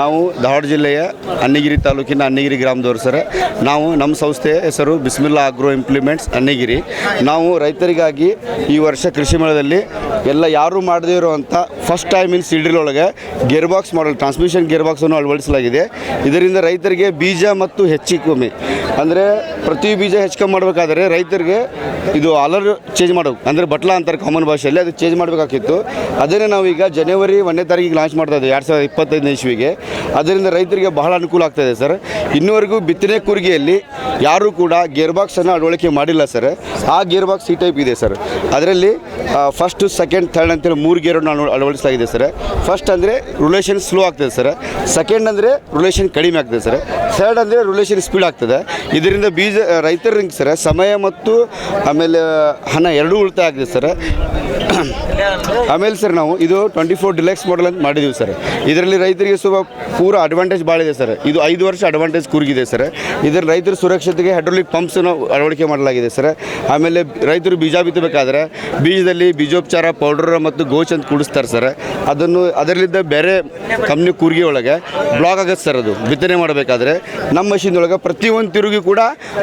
ನಾವು ಧಾರವಾಡ ಜಿಲ್ಲೆಯ ಅನ್ನಗಿರಿ ತಾಲೂಕಿನ ಅನ್ನಗಿರಿ ಗ್ರಾಮದವರು ಸರ್. ನಾವು ನಮ್ಮ ಸಂಸ್ಥೆಯ ಹೆಸರು ಬಿಸ್ಮಿಲ್ಲಾ ಆಗ್ರೋ ಇಂಪ್ಲಿಮೆಂಟ್ಸ್ ಅನ್ನಗಿರಿ. ನಾವು ರೈತರಿಗಾಗಿ ಈ ವರ್ಷ ಕೃಷಿ ಮೇಳದಲ್ಲಿ ಎಲ್ಲ ಯಾರೂ ಮಾಡದೇ ಇರುವಂಥ ಫಸ್ಟ್ ಟೈಮ್ ಇನ್ ಸಿಡ್ರಿಲ್ ಒಳಗೆ gear box model transmission gear ಬಾಕ್ಸನ್ನು ಅಳವಡಿಸಲಾಗಿದೆ. ಇದರಿಂದ ರೈತರಿಗೆ ಬೀಜ ಮತ್ತು ಹೆಚ್ಚು ಕಮ್ಮಿ ಅಂದರೆ ಪ್ರತಿ ಬೀಜ ಹೆಚ್ಚು ಕಮ್ಮಿ ಮಾಡಬೇಕಾದ್ರೆ ರೈತರಿಗೆ ಇದು ಆಲರ್ ಚೇಂಜ್ ಮಾಡಬೇಕು ಅಂದರೆ ಬಟ್ಲ ಅಂತಾರೆ ಕಾಮನ್ ಭಾಷೆಯಲ್ಲಿ, ಅದು ಚೇಂಜ್ ಮಾಡಬೇಕಾಗಿತ್ತು. ಅದನ್ನೇ ನಾವೀಗ ಜನವರಿ ಒಂದನೇ ತಾರೀಕಿಗೆ ಲಾಂಚ್ ಮಾಡ್ತಾ ಇದ್ದೀವಿ, ಎರಡು ಸಾವಿರದ ಇಪ್ಪತ್ತೈದನೇ ಇಸ್ವಿಗೆ. ಅದರಿಂದ ರೈತರಿಗೆ ಬಹಳ ಅನುಕೂಲ ಆಗ್ತಾಯಿದೆ ಸರ್. ಇನ್ನುವರೆಗೂ ಬಿತ್ತನೆ ಕೂರಿಗೆಯಲ್ಲಿ ಯಾರೂ ಕೂಡ ಗೇರ್ ಬಾಕ್ಸನ್ನು ಅಳವಡಿಕೆ ಮಾಡಿಲ್ಲ ಸರ್. ಆ ಗೇರ್ ಬಾಕ್ಸ್ ಈ ಟೈಪ್ ಇದೆ ಸರ್. ಅದರಲ್ಲಿ ಫಸ್ಟ್ ಸೆಕೆಂಡ್ ಥರ್ಡ್ ಅಂತೇಳಿ ಮೂರು ಗೇರನ್ನು ಅನ್ನು ಅಳವಡಿಸಲಾಗಿದೆ ಸರ್. ಫಸ್ಟ್ ಅಂದರೆ ರಿಲೇಷನ್ ಸ್ಲೋ ಆಗ್ತದೆ ಸರ್. ಸೆಕೆಂಡ್ ಅಂದರೆ ರಿಲೇಷನ್ ಕಡಿಮೆ ಆಗ್ತದೆ ಸರ್. ಥರ್ಡ್ ಅಂದರೆ ರಿಲೇಷನ್ ಸ್ಪೀಡ್ ಆಗ್ತದೆ. ಇದರಿಂದ ಬೀಜ ರೈತರಿಗೆ ಸರ್, ಸಮಯ ಮತ್ತು, ಆಮೇಲೆ, ಹಣ ಎರಡೂ ಉಳಿತಾಯ ಆಗಿದೆ ಸರ್. ಆಮೇಲೆ ಸರ್ ನಾವು ಇದು ಟ್ವೆಂಟಿ ಫೋರ್ ಡಿಲೆಕ್ಸ್ ಮಾಡಲ್ ಅಂತ ಮಾಡಿದ್ದೀವಿ ಸರ್. ಇದರಲ್ಲಿ ರೈತರಿಗೆ ಸ್ವಲ್ಪ ಪೂರ ಅಡ್ವಾಂಟೇಜ್ ಭಾಳ ಇದೆ ಸರ್. ಇದು ಐದು ವರ್ಷ ಅಡ್ವಾಂಟೇಜ್ ಕೂರ್ಗಿದೆ ಸರ್. ಇದರ ರೈತರ ಸುರಕ್ಷತೆಗೆ ಹೈಡ್ರೋಲಿಕ್ ಪಂಪ್ಸನ್ನು ಅಳವಡಿಕೆ ಮಾಡಲಾಗಿದೆ ಸರ್. ಆಮೇಲೆ ರೈತರು ಬೀಜ ಬಿತ್ತಬೇಕಾದ್ರೆ ಬೀಜದಲ್ಲಿ ಬೀಜೋಪಚಾರ ಪೌಡರ್ ಮತ್ತು ಗೋಚ್ ಅಂತ ಕೂಡಿಸ್ತಾರೆ ಸರ್. ಅದನ್ನು, ಅದರಲ್ಲಿದ್ದ ಬೇರೆ ಕಂಪ್ನಿ ಕೂರ್ಗಿ ಒಳಗೆ ಬ್ಲಾಕ್ ಆಗುತ್ತೆ ಸರ್ ಅದು. ಬಿತ್ತನೆ ಮಾಡಬೇಕಾದ್ರೆ ನಮ್ಮ ಮಷಿನ್ ಒಳಗೆ ಪ್ರತಿಯೊಂದು ತಿರುಗಿ ಕೂಡ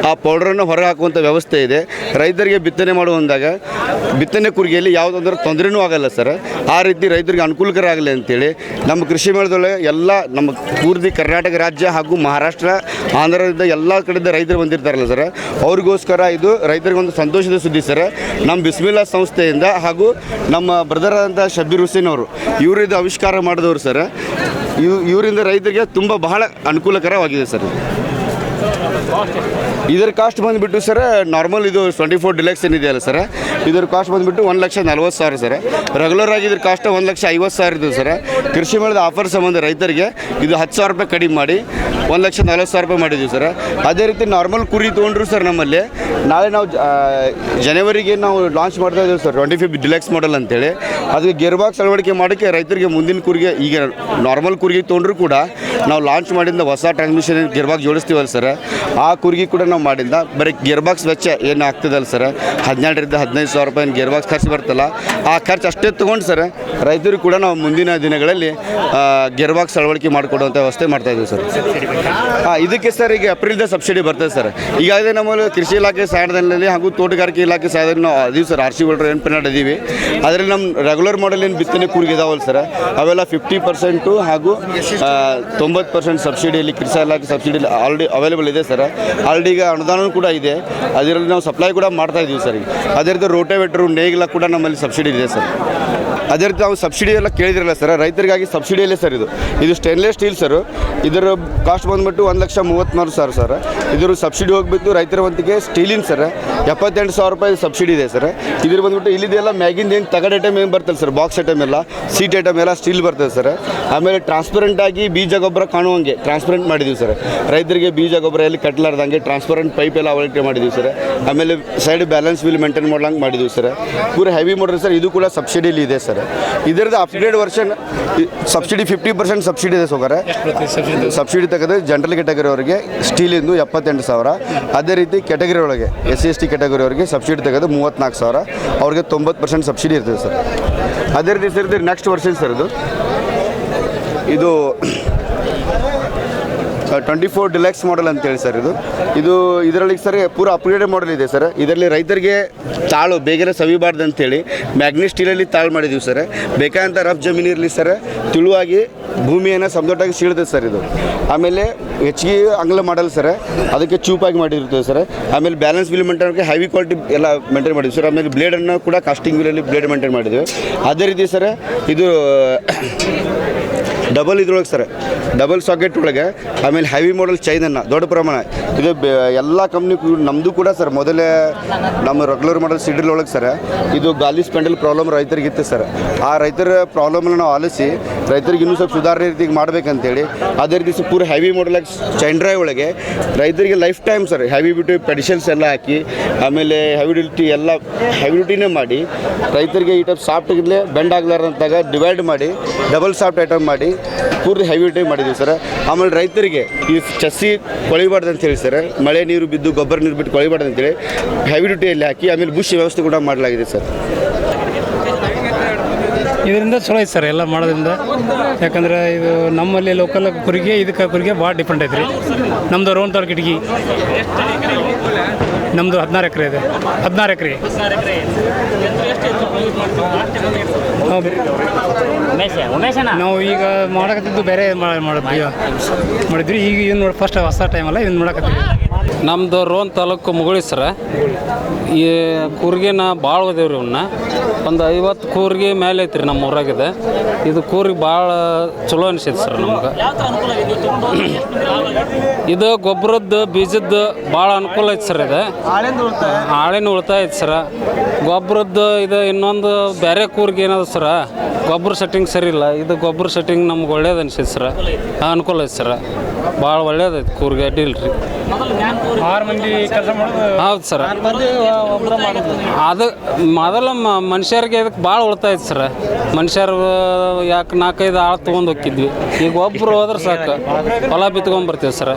ಆ ಪೌಡ್ರನ್ನು ಹೊರಗೆ ಹಾಕುವಂಥ ವ್ಯವಸ್ಥೆ ಇದೆ. ರೈತರಿಗೆ ಬಿತ್ತನೆ ಮಾಡುವಂದಾಗ ಬಿತ್ತನೆ ಕುರಿಗೆಯಲ್ಲಿ ಯಾವುದಾದ್ರೂ ತೊಂದರೆನೂ ಆಗಲ್ಲ ಸರ್. ಆ ರೀತಿ ರೈತರಿಗೆ ಅನುಕೂಲಕರ ಆಗಲಿ ಅಂತೇಳಿ ನಮ್ಮ ಕೃಷಿ ಮೇಳದೊಳಗೆ ಎಲ್ಲ ನಮ್ಮ ಪೂರ್ತಿ ಕರ್ನಾಟಕ ರಾಜ್ಯ ಹಾಗೂ ಮಹಾರಾಷ್ಟ್ರ, ಆಂಧ್ರದಿಂದ ಎಲ್ಲ ಕಡೆಯಿಂದ ರೈತರು ಬಂದಿರ್ತಾರಲ್ಲ ಸರ್. ಅವ್ರಿಗೋಸ್ಕರ ಇದು ರೈತರಿಗೆ ಒಂದು ಸಂತೋಷದ ಸುದ್ದಿ ಸರ್. ನಮ್ಮ ಬಿಸ್ಮಿಲ್ಲಾ ಸಂಸ್ಥೆಯಿಂದ ಹಾಗೂ ನಮ್ಮ ಬ್ರದರ್ ಆದಂಥ ಶಬೀರ್ ಹುಸೇನ್ ಅವರು ಇವರು ಇದು ಆವಿಷ್ಕಾರ ಮಾಡಿದವರು ಸರ್. ಇವ್ ಇವರಿಂದ ರೈತರಿಗೆ ತುಂಬ ಬಹಳ ಅನುಕೂಲಕರವಾಗಿದೆ ಸರ್. ಇದರ ಕಾಸ್ಟ್ ಬಂದುಬಿಟ್ಟು ಸರ್ ನಾರ್ಮಲ್ ಇದು ಟ್ವೆಂಟಿ ಫೋರ್ ಡಿಲೆಕ್ಸ್ ಏನಿದೆಯಲ್ಲ ಸರ್, ಇದರ ಕಾಸ್ಟ್ ಬಂದುಬಿಟ್ಟು ಒಂದು ಲಕ್ಷ ನಲ್ವತ್ತು ಸಾವಿರ ಸರ್. ರೆಗ್ಯುಲರ್ ಆಗಿ ಇದ್ರ ಕಾಸ್ಟ್ ಒಂದು ಲಕ್ಷ ಐವತ್ತು ಸಾವಿರ ಇದೆ ಸರ್. ಕೃಷಿ ಮೇಳದ ಆಫರ್ ಸಂಬಂಧ ರೈತರಿಗೆ ಇದು ಹತ್ತು ಸಾವಿರ ರೂಪಾಯಿ ಕಡಿಮೆ ಮಾಡಿ, ಒಂದು ಲಕ್ಷ ನಲ್ವತ್ತು ಸಾವಿರ ರೂಪಾಯಿ ಮಾಡಿದ್ದೀವಿ ಸರ್. ಅದೇ ರೀತಿ ನಾರ್ಮಲ್ ಕುರಿ ತೊಗೊಂಡ್ರು ಸರ್ ನಮ್ಮಲ್ಲಿ, ನಾಳೆ ನಾವು ಜನವರಿಗೆ ನಾವು ಲಾಂಚ್ ಮಾಡ್ತಾ ಇದ್ದೀವಿ sir twenty fifth deluxe model ಅಂತೇಳಿ. ಅದಕ್ಕೆ ಗೇರ್ ಬಾಕ್ಸ್ ಅಳವಡಿಕೆ ಮಾಡೋಕ್ಕೆ ರೈತರಿಗೆ ಮುಂದಿನ ಕುರಿಗೆ, ಈಗ ನಾರ್ಮಲ್ ಕುರಿಗೆ ತೊಗೊಂಡ್ರು ಕೂಡ ನಾವು ಲಾಂಚ್ ಮಾಡಿಂದ ಹೊಸ ಟ್ರಾನ್ಸ್ಮಿಷನ್ ಗೇರ್ ಜೋಡಿಸ್ತೀವಲ್ಲ ಸರ್ ಆ ಕೂರ್ಗಿ ಕೂಡ ನಾವು ಮಾಡಿದ್ದ ಬರೀ ಗೇರ್ ಬಾಕ್ಸ್ ವೆಚ್ಚ ಏನು ಆಗ್ತದಲ್ಲ ಸರ್? ಹದಿನೆಂಟರಿಂದ ಹದಿನೈದು ಸಾವಿರ ರೂಪಾಯಿ ಗೇರ್ ಬಾಕ್ಸ್ ಖರ್ಚು ಬರ್ತಲ್ಲ? ಆ ಖರ್ಚು ಅಷ್ಟೇ ತೊಗೊಂಡು ಸರ್, ರೈತರು ಕೂಡ ನಾವು ಮುಂದಿನ ದಿನಗಳಲ್ಲಿ ಗೇರ್ ಬಾಕ್ಸ್ ಅಳವಡಿಕೆ ಮಾಡಿಕೊಡುವಂಥ ವ್ಯವಸ್ಥೆ ಮಾಡ್ತಾ ಇದ್ದೀವಿ ಸರ್. ಇದಕ್ಕೆ ಸರ್ ಈಗ ಏಪ್ರಿಲ್ದ ಸಬ್ಸಿಡಿ ಬರ್ತದೆ ಸರ್. ಈಗಾಗಲೇ ನಮ್ಮಲ್ಲಿ ಕೃಷಿ ಇಲಾಖೆ ಸಹಾಯಧನದಲ್ಲಿ ಹಾಗೂ ತೋಟಗಾರಿಕೆ ಇಲಾಖೆ ಸಹಾಯಧನ ನಾವು ಅದೀವಿ ಸರ್ ಆರ್ ಸಿ ಹೋಲ್ಡರ್ ಏನು ಪಿನಾಡ್ ಅದೀವಿ. ಅದರಲ್ಲಿ ನಮ್ಮ ರೆಗ್ಯುಲರ್ ಮಾಡಲ್ ಏನು ಬಿತ್ತನೆ ಕೂರಿಗೆ ಇದಾವಲ್ಲ ಸರ್, ಅವೆಲ್ಲ ಫಿಫ್ಟಿ ಪರ್ಸೆಂಟು ಹಾಗೂ ತೊಂಬತ್ತು ಪರ್ಸೆಂಟ್ ಸಬ್ಸಿಡಿಯಲ್ಲಿ ಕೃಷಿ ಇಲಾಖೆ ಸಬ್ಸಿಡಿ ಆಲ್ರೆಡಿ ಅವೈಲೇಬಲ್ ಇದೆ ಸರ್. ಆಲ್ರೆಡಿ ಈಗ ಅನುದಾನ ಕೂಡ ಇದೆ. ಅದರಲ್ಲಿ ನಾವು ಸಪ್ಲೈ ಕೂಡ ಮಾಡ್ತಾ ಇದ್ದೀವಿ ಸರ್ ಅದೇ ರೀತಿ ರೋಟೇವೆಟ್ರು ನೇಗಿಲ ಕೂಡ ನಮ್ಮಲ್ಲಿ ಸಬ್ಸಿಡಿ ಇದೆ ಸರ್. ಅದೇ ರೀತಿ ನಾವು ಸಬ್ಸಿಡಿ ಎಲ್ಲ ಕೇಳಿದಿರಲ್ಲ ಸರ್, ರೈತರಿಗಾಗಿ ಸಬ್ಸಿಡಿಯಲ್ಲೇ ಸರ್ ಇದು. ಇದು ಸ್ಟೇನ್ಲೆಸ್ ಸ್ಟೀಲ್ ಸರ್. ಇದರ ಕಾಸ್ಟ್ ಬಂದ್ಬಿಟ್ಟು ಒಂದು ಲಕ್ಷ ಮೂವತ್ತ್ಮೂರು ಸಾವಿರ ಸರ್. ಇದ್ರ ಸಬ್ಸಿಡಿ ಹೋಗ್ಬಿಟ್ಟು ರೈತರ ವಂತಿಗೆ ಸ್ಟೀಲಿನ ಸರ್. ಎಪ್ಪತ್ತೆಂಟು ಸಾವಿರ ರೂಪಾಯಿ ಸಬ್ಸಿಡಿ ಇದೆ ಸರ್. ಇದ್ರ ಬಂದ್ಬಿಟ್ಟು ಇಲ್ಲಿದೆಲ್ಲ ಮ್ಯಾಗಿಂದ ಏನು ತಗಡ್ ಐಟಮ್ ಏನು ಬರ್ತಲ್ಲ ಸರ್ ಬಾಕ್ಸ್ ಐಟಮ್ ಎಲ್ಲ ಸೀಟ್ ಐಟಮ್ ಎಲ್ಲ ಸ್ಟೀಲ್ ಬರ್ತದೆ ಸರ್. ಆಮೇಲೆ ಟ್ರಾನ್ಸ್ಪರೆಂಟ್ ಆಗಿ ಬೀಜ ಗೊಬ್ಬರ ಕಾಣುವಂಗೆ ಟ್ರಾನ್ಸ್ಪರೆಂಟ್ ಮಾಡಿದ್ವಿ ಸರ್. ರೈತರಿಗೆ ಬೀಜ ಗೊಬ್ಬರ ಎಲ್ಲಿ ಕಟ್ಲಾರ್ದಂಗೆ ಟ್ರಾನ್ಸ್ಪರೆಂಟ್ ಪೈಪ್ ಎಲ್ಲ ಅಳವಡಿಕೆ ಮಾಡಿದ್ವಿ ಸರ್. ಆಮೇಲೆ ಸೈಡ್ ಬ್ಯಾಲೆನ್ಸ್ ವಿಲ್ ಮೇಂಟೈನ್ ಮಾಡ್ಲಂಗೆ ಮಾಡಿದ್ದೀವಿ ಸರ್. ಪೂರ ಹೆವಿ ಮೋಟರ್ ಸರ್, ಇದು ಕೂಡ ಸಬ್ಸಿಡಿಲಿ ಇದೆ ಸರ್. ಇದರದ್ದು upgrade version subsidy fifty percent subsidy ಇದೆ ಸೋಗಾರೆ. ಸಬ್ಸಿಡಿ ತೆಗೆದು? ಜನರಲ್ ಕೆಟಗರಿ ಅವರಿಗೆ ಸ್ಟೀಲಿಂದು ಎಪ್ಪತ್ತೆಂಟು ಸಾವಿರ. ಅದೇ ರೀತಿ ಕೆಟಗರಿ ಒಳಗೆ S C S T category ಅವರಿಗೆ ಸಬ್ಸಿಡಿ ತೆಗೆದು ಮೂವತ್ತ್ನಾಲ್ಕು ಸಾವಿರ. ಅವ್ರಿಗೆ ತೊಂಬತ್ತು ಪರ್ಸೆಂಟ್ ಸಬ್ಸಿಡಿ ಇರ್ತದೆ ಸರ್. ಅದೇ ರೀತಿ ಸರ್ ನೆಕ್ಸ್ಟ್ ವರ್ಷನ್ ಸರ್ ಇದು. ಇದು ಟ್ವೆಂಟಿ ಫೋರ್ ಡಿಲೆಕ್ಸ್ ಮಾಡೆಲ್ ಅಂತೇಳಿ ಸರ್ ಇದು. ಇದು ಇದರಲ್ಲಿ ಸರ್ ಪೂರ ಅಪ್ಗ್ರೇಡೆಡ್ ಮಾಡೆಲ್ ಇದೆ ಸರ್. ಇದರಲ್ಲಿ ರೈತರಿಗೆ ತಾಳು ಬೇಗನೆ ಸವಿಬಾರ್ದು ಅಂತೇಳಿ ಮ್ಯಾಗ್ನಿ ಸ್ಟೀಲಲ್ಲಿ ತಾಳು ಮಾಡಿದ್ದೀವಿ ಸರ್. ಬೇಕಾದಂಥ ರಫ್ ಜಮೀನು ಇರಲಿ ಸರ್. ತಿಳುವಾಗಿ ಭೂಮಿಯನ್ನು ಸಮದೊಟ್ಟಾಗಿ ಸೀಳಿದೆ ಸರ್ ಇದು. ಆಮೇಲೆ ಹೆಚ್ಚಿಗೆ ಅಂಗ್ಲ ಮಾಡಲ್ ಸರ್. ಅದಕ್ಕೆ ಚೂಪಾಗಿ ಮಾಡಿರ್ತದೆ ಸರ್. ಆಮೇಲೆ balance wheel maintain heavy quality ಎಲ್ಲ ಮೇಂಟೈನ್ ಮಾಡಿದ್ವಿ ಸರ್. ಆಮೇಲೆ ಬ್ಲೇಡನ್ನು ಕೂಡ ಕಾಸ್ಟಿಂಗ್ ವಿಲಲ್ಲಿ ಬ್ಲೇಡ್ ಮೇಂಟೈನ್ ಮಾಡಿದ್ವಿ. ಅದೇ ರೀತಿ ಸರ್, ಇದು ಡಬಲ್ ಇದ್ರೊಳಗೆ ಸರ್ ಡಬಲ್ ಸಾಕೆಟ್ ಒಳಗೆ, ಆಮೇಲೆ ಹೆವಿ ಮಾಡಲ್ ಚೈನನ್ನು ದೊಡ್ಡ ಪ್ರಮಾಣ. ಇದು ಎಲ್ಲ ಕಂಪ್ನಿ ನಮ್ಮದು ಕೂಡ ಸರ್ ಮೊದಲೇ ನಮ್ಮ ರೆಗ್ಯುಲರ್ ಮಾಡಲ್ ಸಿಡಿಲ್ ಒಳಗೆ ಸರ್ ಇದು ಗಾಲಿ ಸ್ಪೆಂಡಲ್ ಪ್ರಾಬ್ಲಮ್ ರೈತರಿಗೆ ಇತ್ತು ಸರ್ ಆ ರೈತರ ಪ್ರಾಬ್ಲಮ್ನ ನಾವು ಆಲಿಸಿ, ರೈತರಿಗೆ ಇನ್ನೂ ಸ್ವಲ್ಪ ಸುಧಾರಣೆ ರೀತಿಗೆ ಮಾಡ್ಬೇಕಂತೇಳಿ, ಅದೇ ರೀತಿ ಪೂರ ಹೆವಿ ಮಾಡಲಾಗಿ ಚೈನ್ ಡ್ರೈವ್ ಒಳಗೆ ರೈತರಿಗೆ ಲೈಫ್ ಟೈಮ್ ಸರ್ ಹೆವಿ ಬ್ಯೂಟಿ ಪೆಡಿಷನ್ಸ್ ಎಲ್ಲ ಹಾಕಿ, ಆಮೇಲೆ ಹೆವಿ ಡ್ಯೂಟಿ ಎಲ್ಲ ಹೆವಿ ಡ್ಯೂಟಿನೇ ಮಾಡಿ, ರೈತರಿಗೆ ಈ ಟೈಪ್ ಸಾಫ್ಟ್ ಬೆಂಡ್ ಆಗ್ಲಾರಂತಾಗ ಡಿವೈಡ್ ಮಾಡಿ ಡಬಲ್ ಸಾಫ್ಟ್ ಐಟಮ್ ಮಾಡಿ, ಪೂರ್ತಿ ಹೆವಿ ಡ್ಯೂಟಿ ಮಾಡಿದ್ದೀವಿ ಸರ್. ಆಮೇಲೆ ರೈತರಿಗೆ ಈ ಚಸ್ಸಿ ಕೊಳಿಬಾರ್ದು ಅಂತ ಹೇಳಿ ಸರ್. ಮಳೆ ನೀರು ಬಿದ್ದು ಗೊಬ್ಬರ ನೀರು ಬಿಟ್ಟು ಕೊಳಿಬಾರ್ದು ಅಂತೇಳಿ ಹೆವಿ ಡ್ಯೂಟಿಯಲ್ಲಿ ಹಾಕಿ ಆಮೇಲೆ ಬುಷ್ ವ್ಯವಸ್ಥೆ ಕೂಡ ಮಾಡಲಾಗಿದೆ ಸರ್. ಇದರಿಂದ ಚಲೋ ಐತೆ ಸರ್ ಎಲ್ಲ ಮಾಡೋದ್ರಿಂದ. ಯಾಕಂದ್ರೆ ಇದು ನಮ್ಮಲ್ಲಿ ಲೋಕಲ್ ಕುರಿಗೆ ಇದಕ್ಕೆ ಕುರಿಗೆ ಭಾಳ ಡಿಫ್ರೆಂಟ್ ಐತೆ ರೀ ನಮ್ಮದು ರೋನ್ ತೋಳ ಕಿಟಕಿ ನಮ್ಮದು ಹದಿನಾರು ಎಕರೆ ಇದೆ. ಹದಿನಾರು ಎಕರೆ. ನಾವು ಈಗ ಮಾಡಕತ್ತಿದ್ದು ಬೇರೆ ಮಾಡ್- ಮಾಡಿದ್ವಿ ಮಾಡಿದ್ವಿ. ಈಗ ಏನು ನೋಡಿ ಫಸ್ಟ್ ಹೊಸ ಟೈಮಲ್ಲ ಇದನ್ನು ನೋಡಕತ್ತೀವಿ ನಮ್ದು ರೋನ್ ತಾಲೂಕು ಮುಗುಳಿ ಸರ ಈ ಕೂರ್ಗಿನ ಭಾಳ ಓದೇವ್ರಿ ಇವನ್ನ ಒಂದು ಐವತ್ತು ಕೂರ್ಗಿ ಮೇಲೆ ಐತ್ರಿ ನಮ್ಮ ಊರಾಗಿದೆ. ಇದು ಕೂರ್ಗಿ ಭಾಳ ಚಲೋ ಅನಿಸೈತೆ ಸರ್ ನಮ್ಗೆ. ಇದು ಗೊಬ್ಬರದ್ದು ಬೀಜದ್ದು ಭಾಳ ಅನುಕೂಲ ಐತೆ ಸರ್ ಇದು. ಹಾಳಿನ ಉಳಿತಾಯ ಐತೆ ಸರ. ಗೊಬ್ಬರದ್ದು ಇದು ಇನ್ನೊಂದು ಬೇರೆ ಕೂರ್ಗಿ ಏನದ ಸರ. ಗೊಬ್ಬರ ಸೆಟ್ಟಿಂಗ್ ಸರಿ ಇಲ್ಲ. ಇದು ಗೊಬ್ಬರ ಸೆಟ್ಟಿಂಗ್ ನಮ್ಗೆ ಒಳ್ಳೇದು ಅನಿಸೈತೆ ಸರ. ಅನುಕೂಲ ಐತೆ ಸರ. ಭಾಳ ಒಳ್ಳೇದೈತೆ ಕೂರ್ಗಿ ಅಡ್ಡಿಲ್ರಿ. ಆರು ಮಂದಿ ಕೆಲಸ ಮಾಡೋದು ಹೌದು ಸರ್. ಅದು ಮೊದಲ ಮನುಷ್ಯರಿಗೆ ಇದಕ್ಕೆ ಭಾಳ ಉಳಿತಾಯ ಸರ್. ಮನುಷ್ಯರು ಯಾಕೆ ನಾಲ್ಕೈದು ಆಳು ತೊಗೊಂಡು ಹೋಗಿದ್ವಿ ಈಗ ಒಬ್ರು ಹೋದ್ರೆ ಸಾಕು. ಹೊಲ ಬಿತ್ಕೊಂಡ್ ಬರ್ತೀವಿ ಸರ್.